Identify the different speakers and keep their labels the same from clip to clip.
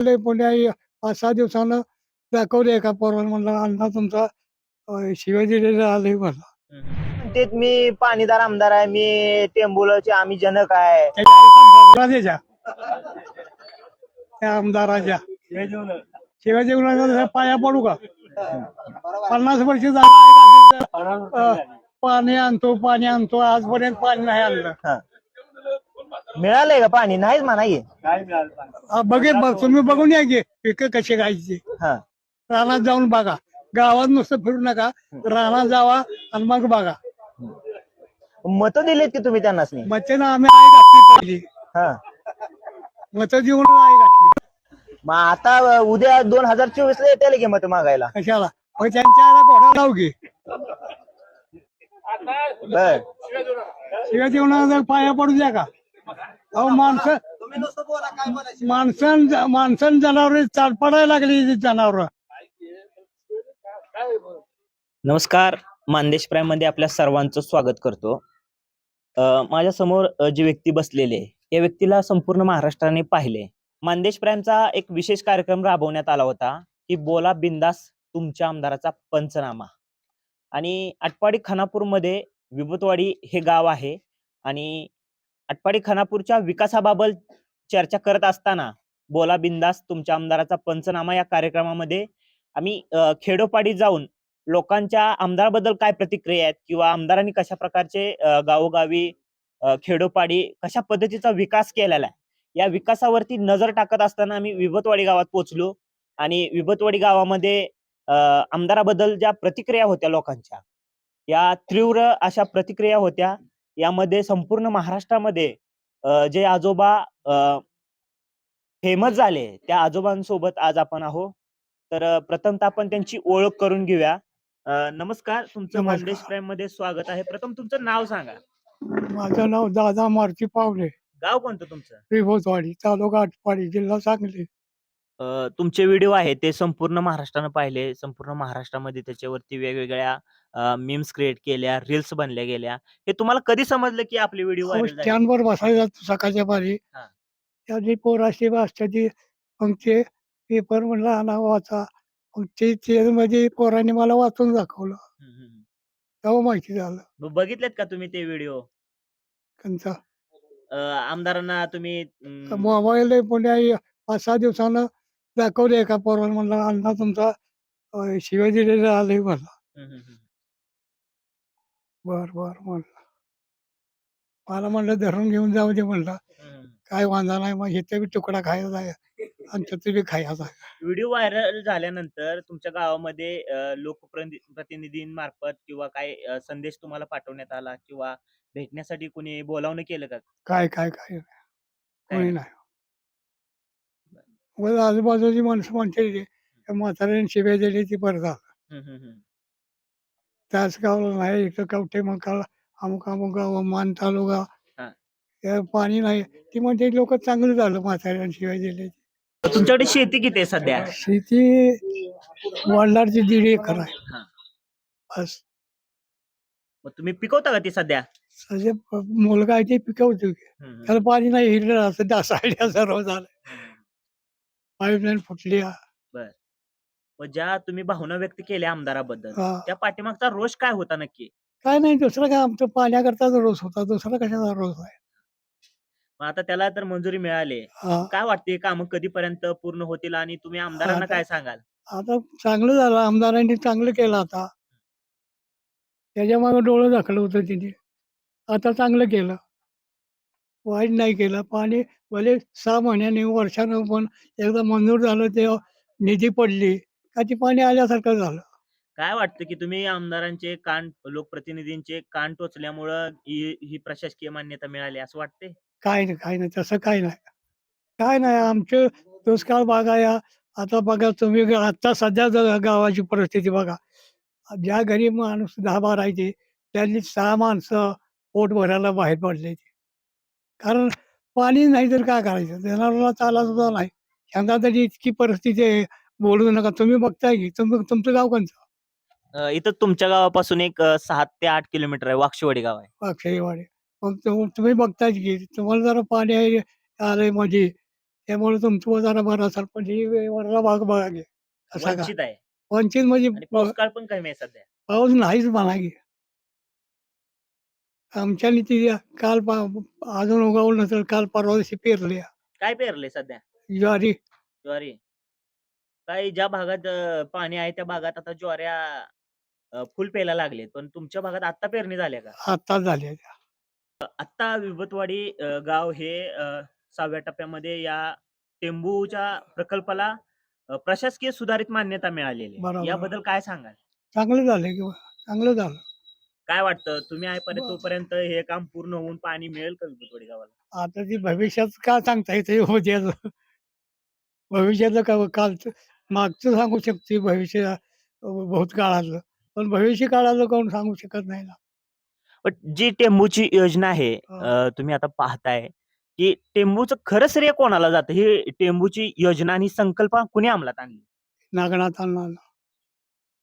Speaker 1: लय पुण्या पाच सहा दिवसानं दाखवले एका पोरानं म्हणलं अण्णा तुमचा अं, शिवाजी दिलेला आलंय म्हणला.
Speaker 2: ते मी पाणीदार आमदार आहे मी टेंबुलचे आम्ही जनक आहे.
Speaker 1: त्याच्या आईचा भोगला द्यायचा त्या आमदाराच्या शिवाजी पाया पडू का? पन्नास वर्ष झालं आहे का तिथं, अं, पाणी आणतो पाणी आणतो आजपर्यंत पाणी नाही आणलं.
Speaker 2: मिळालंय का पाणी? नाहीच म्हणा
Speaker 1: हा, बघे बघ तुम्ही बघून या की पिकं कशी घ्यायची
Speaker 2: हा.
Speaker 1: रानात जाऊन बघा. गावात नुसतं फिरू नका. रानात जावा आणि मग बघा.
Speaker 2: मत दिलेत की तुम्ही त्यांनाच नाही?
Speaker 1: मच्छेनं आम्ही आई घातली पहिली.
Speaker 2: हा.
Speaker 1: मत देऊन आई घातली.
Speaker 2: मग आता अं, उद्या दोन हजार चोवीस ला येते की मत मागायला?
Speaker 1: कशाला? मग त्यांच्या आईला घोडा लावू घे
Speaker 2: बर.
Speaker 1: शिवाय जेवणाला पाया पडू द्या का? अहो माणसं माणसं माणसं जनावर चालपडायला लागली जनावर.
Speaker 3: नमस्कार मानदेश प्राईममध्ये आपल्या सर्वांचं स्वागत करतो. माझ्यासमोर जी व्यक्ती बसलेली आहे या व्यक्तीला संपूर्ण महाराष्ट्राने पाहिले. मानदेश प्राईमचा एक विशेष कार्यक्रम राबवण्यात आला होता की बोला बिंदास तुमच्या आमदाराचा पंचनामा. आणि आटपाडी खानापूरमध्ये विभूतवाडी हे गाव आहे. आणि आटपाडी खानापूरच्या विकासाबाबत चर्चा करत असताना बोला बिंदास तुमच्या आमदाराचा पंचनामा या कार्यक्रमामध्ये आम्ही खेडोपाडी जाऊन लोकांच्या आमदाराबद्दल काय प्रतिक्रिया आहेत किंवा आमदारांनी कशा प्रकारचे गावोगावी खेडोपाडी कशा पद्धतीचा विकास केलेला आहे या विकासावरती नजर टाकत असताना आम्ही विभतवाडी गावात पोहोचलो आणि विभतवाडी गावामध्ये आमदाराबद्दल ज्या प्रतिक्रिया होत्या लोकांच्या या तीव्र अशा प्रतिक्रिया होत्या यामध्ये संपूर्ण महाराष्ट्रामध्ये जे आजोबा फेमस झाले त्या आजोबांसोबत आज आपण आहो. तर प्रथमतः आपण त्यांची ओळख करून घेऊया. नमस्कार तुमचं. मानदेश प्राईममध्ये स्वागत आहे. प्रथम तुमचं नाव सांगा.
Speaker 1: माझं नाव दादा मारुती पावले.
Speaker 3: गाव कोणतं तुमचं?
Speaker 1: तालुका आटपाडी जिल्हा सांगली.
Speaker 3: अ, तुमचे व्हिडिओ आहे ते संपूर्ण महाराष्ट्रानं पाहिले. संपूर्ण महाराष्ट्रामध्ये त्याच्यावरती वेगवेगळ्या मीम्स क्रिएट केल्या रील्स बनल्या गेल्या. हे तुम्हाला कधी समजलं की आपले व्हिडिओ
Speaker 1: अहो,
Speaker 3: व्हायरल झाले?
Speaker 1: स्टँडवर बसायला जातो सकाळच्या पारी.
Speaker 3: हा.
Speaker 1: पोराशी वाचत्याची मग ते पेपर म्हणला आणा वाचा. मग ते म्हणजे पोरांनी मला वाचून दाखवलं. तेव्हा माहिती झालं.
Speaker 3: मग बघितलेत का तुम्ही ते व्हिडिओ?
Speaker 1: त्यांचा
Speaker 3: आमदारांना तुम्ही अं,
Speaker 1: मोबाईल पुण्या पाच सहा दिवसानं दाखवले एका पोरानं म्हणलं अण्णा तुमचा अं, शिवाजी आलंय
Speaker 3: हम्म, हम्म, हम्म.
Speaker 1: बर बर म्हणलं. मला म्हणलं धरून घेऊन जाऊ दे म्हणलं.
Speaker 3: हम्म.
Speaker 1: काय वांधा नाही मग इथे बी तुकडा खायचा आहे आणि तिथे बी खायचा आहे
Speaker 3: व्हिडिओ व्हायरल झाल्यानंतर तुमच्या गावामध्ये लोकप्रतिनिधींमार्फत किंवा काय अ, संदेश तुम्हाला पाठवण्यात आला किंवा भेटण्यासाठी कोणी बोलावणं केलं का?
Speaker 1: काय काय. काय? कोणी नाही. वर आजूबाजूची माणसं म्हणते म्हाताऱ्याने शिव्या दिली ती बरं झालं. त्याच गावाला नाही इथं कवठे मकाला अमुक अमुक गाव मान तालुका
Speaker 3: हा.
Speaker 1: पाणी नाही ती म्हणते लोक चांगलं झालं म्हाताऱ्याने शिवाय दिली
Speaker 3: तुमच्याकडे शेती किती आहे सध्या
Speaker 1: शेती वडिलांची दीड एकर आहे
Speaker 3: हा.
Speaker 1: बस
Speaker 3: मग तुम्ही पिकवता का ती सध्या
Speaker 1: सध्या मुलगा आहे ते पिकवतो. त्याला पाणी नाही हिरलं असं साईडला सर्व झालं. पाईपलाईन फुटली.
Speaker 3: मग ज्या तुम्ही भावना व्यक्त केल्या आमदाराबद्दल
Speaker 1: हा.
Speaker 3: त्या पाठीमागचा रोष काय होता नक्की?
Speaker 1: काय नाही दुसरं काय? आमचं पाण्याकरताच रोज होता दुसरा कशाचा रोज आहे?
Speaker 3: मग आता त्याला तर मंजुरी मिळाली.
Speaker 1: हा.
Speaker 3: काय वाटते काम कधीपर्यंत पूर्ण होतील आणि तुम्ही आमदारांना
Speaker 1: आता-
Speaker 3: काय सांगाल?
Speaker 1: आता चांगलं झालं. आमदारांनी चांगलं केलं आता. त्याच्यामागे डोळं दाखलं होतं तिने. आता चांगलं केलं. वाईट नाही केलं. पाणी भले सहा महिन्याने वर्षानं पण एकदा मंजूर झालं ते निधी पडली का ती पाणी आल्यासारखं झालं.
Speaker 3: काय वाटतं की तुम्ही आमदारांचे कान लोकप्रतिनिधींचे कान टोचल्यामुळं ही ही प्रशासकीय मान्यता मिळाली असं वाटते
Speaker 1: काय नाही काय नाही तसं काय नाही. काय नाही आमचं दुष्काळ भाग आहे. आता बघा तुम्ही ग- आता सध्या जर गावाची परिस्थिती बघा. ज्या गरीब माणूस दहा बारा आहे ते त्यांनी सहा माणसं पोट भरायला बाहेर पडले कारण पाणी नाही तर काय करायचं? जनावरांना चाला सुद्धा नाही. यंदा तरी इतकी परिस्थिती आहे. बोलू नका. तुम्ही बघताय की. तुम्ही तुमचं गाव कोणतं?
Speaker 3: अ, इथं तुमच्या गावापासून एक अ, सहा ते आठ किलोमीटर आहे. वाक्षवाडी गाव आहे.
Speaker 1: अक्षयवाडी मग तुम- तुम्ही बघताय की तुम्हाला जरा पाणी आहे आलंयमध्ये त्यामुळे तुमचं जरा बरं असेल. पण ही वरला भाग बघा की. का
Speaker 3: वंचित आहे.
Speaker 1: वंचित म्हणजे
Speaker 3: आणि पाऊस काळ पण कमी आहे सध्या.
Speaker 1: पाऊस नाहीच म्हणा की. आमच्या नीती काल पा- अजून उगवलं नसेल काल परवा दिवशी पेरले
Speaker 3: काय पेरले सध्या?
Speaker 1: ज्वारी.
Speaker 3: ज्वारी. काही ज्या भागात अं, पाणी आहे त्या भागात आता ज्वाऱ्या अं, फुल प्यायला लागलेत. पण तुमच्या भागात आता पेरणी झाल्या का?
Speaker 1: आता झाले
Speaker 3: आत्ता विभतवाडी अ, गाव हे अ, सहाव्या टप्प्यामध्ये या टेंबूच्या प्रकल्पाला अ, प्रशासकीय सुधारित मान्यता मिळालेली आहे.
Speaker 1: बरोबर.
Speaker 3: याबद्दल काय सांगाल?
Speaker 1: चांगलं झालं किंवा चांगलं झालं.
Speaker 3: काय वाटतं? तुम्ही आहे पर्यंत तोपर्यंत हे काम पूर्ण होऊन पाणी मिळेल का विभतवाडी गावाला?
Speaker 1: आता ती भविष्यात का सांगता येते उद्याचं भविष्याचं का कालचं मागचं सांगू शकते भविष्य बहुत काळातलं पण भविष्य काळातलं कोण सांगू शकत नाही ना.
Speaker 3: पण जी टेंबूची योजना आहे
Speaker 1: हा.
Speaker 3: अ, तुम्ही आता पाहताय की टेंबूचं खरं श्रेय कोणाला जातं? ही टेंबूची योजना आणि संकल्पना कुणी अंमलात आणली?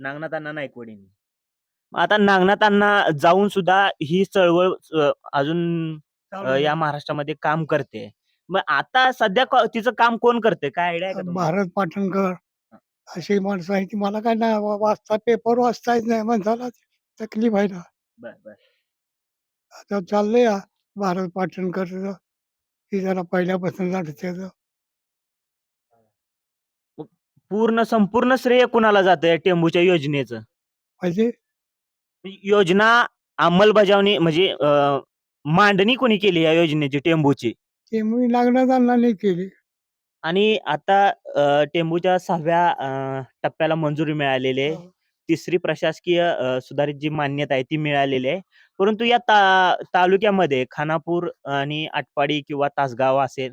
Speaker 3: नागनाथांना नायकवडींनी मग आता नागनाथांना जाऊन सुद्धा ही चळवळ अ, अजून अ, या महाराष्ट्रामध्ये काम करते. मग आता सध्या क- तिचं काम कोण करते काय आयडिया आहे का तुम्हाला?
Speaker 1: भारत पाटणकर. अशी माणसं आहे ती. मला काय नाही वा- वाचता पेपर वाचता येत नाही माणसाला तकलीफ आहे ना.
Speaker 3: बर बर.
Speaker 1: आता चाललंय या भारत पाटणकर. ती जरा पहिल्यापासून लढते
Speaker 3: पूर्ण संपूर्ण श्रेय कुणाला जातं या टेंबूच्या योजनेचं?
Speaker 1: म्हणजे
Speaker 3: योजना अंमलबजावणी म्हणजे अ, मांडणी कोणी केली या योजनेची टेंबूची?
Speaker 1: ते मी लागणार अण्णाने केली.
Speaker 3: आणि आता अ, टेंबूच्या सहाव्या अ, टप्प्याला मंजुरी मिळालेली आहे. तिसरी प्रशासकीय अ, सुधारित जी मान्यता आहे ती मिळालेली आहे. परंतु या ता तालुक्यामध्ये खानापूर आणि आटपाडी किंवा तासगाव असेल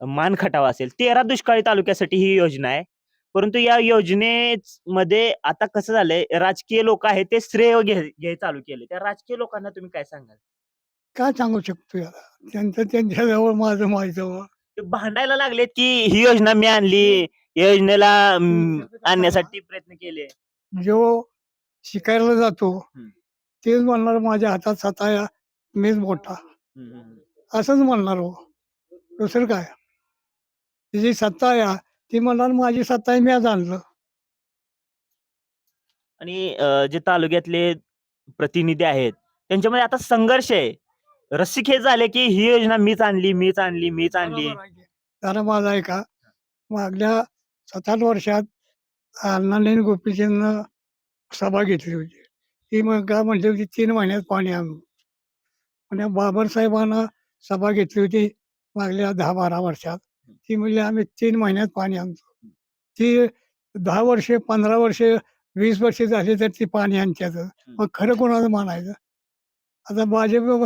Speaker 3: मानखटाव असेल तेरा दुष्काळी तालुक्यासाठी ही योजना आहे. परंतु या योजनेमध्ये आता कसं झालंय राजकीय लोक आहेत ते श्रेय घे घे चालू केले त्या राजकीय लोकांना तुम्ही काय सांगाल?
Speaker 1: काय सांगू शकतो याला त्यांचं त्यांच्याजवळ माझं माझ्याजवळ
Speaker 3: ते भांडायला लागलेत की ही योजना मी आणली या योजनेला अं, आणण्यासाठी प्रयत्न केले.
Speaker 1: जो शिकायला जातो.
Speaker 3: हम्म.
Speaker 1: तेच म्हणणार माझ्या हातात सताया मीच मोठा. असंच म्हणणार हो. दुसरं काय? तिची सत्ता आहे ती म्हणणार माझी सत्ता आहे मी आज आणलं.
Speaker 3: आणि अ, जे तालुक्यातले प्रतिनिधी आहेत त्यांच्यामध्ये आता संघर्ष आहे. रस्सीखेच झाले की ही योजना मीच आणली मीच आणली मीच आणली.
Speaker 1: बरोबर आहे की. जरा माझा आहे का मागल्या सात आठ वर्षात अण्णाने गोपीचंद सभा घेतली होती. ती मग काय म्हटली होती तीन महिन्यात पाणी आणू. म्हणजे बाबर साहेबांना सभा घेतली होती मागल्या दहा बारा वर्षात. ती म्हणली आम्ही तीन महिन्यात पाणी आणतो. ती दहा वर्षे पंधरा वर्षे वीस वर्षे झाली तर ती पाणी आणतात मग खरं कोणाचं मानायचं आता भाजप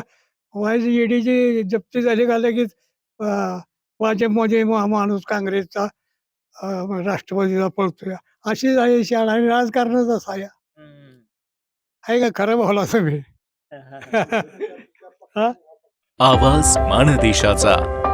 Speaker 1: वायच ईडीची जप्ती झाली का लगेच अं, भाजपमध्ये माणूस काँग्रेसचा राष्ट्रवादीला पळतोय. अशी आहे शाळा आणि राजकारणच असं आहे का? खरं बोला तुम्ही. हा?
Speaker 4: आवाज माणदेशाचा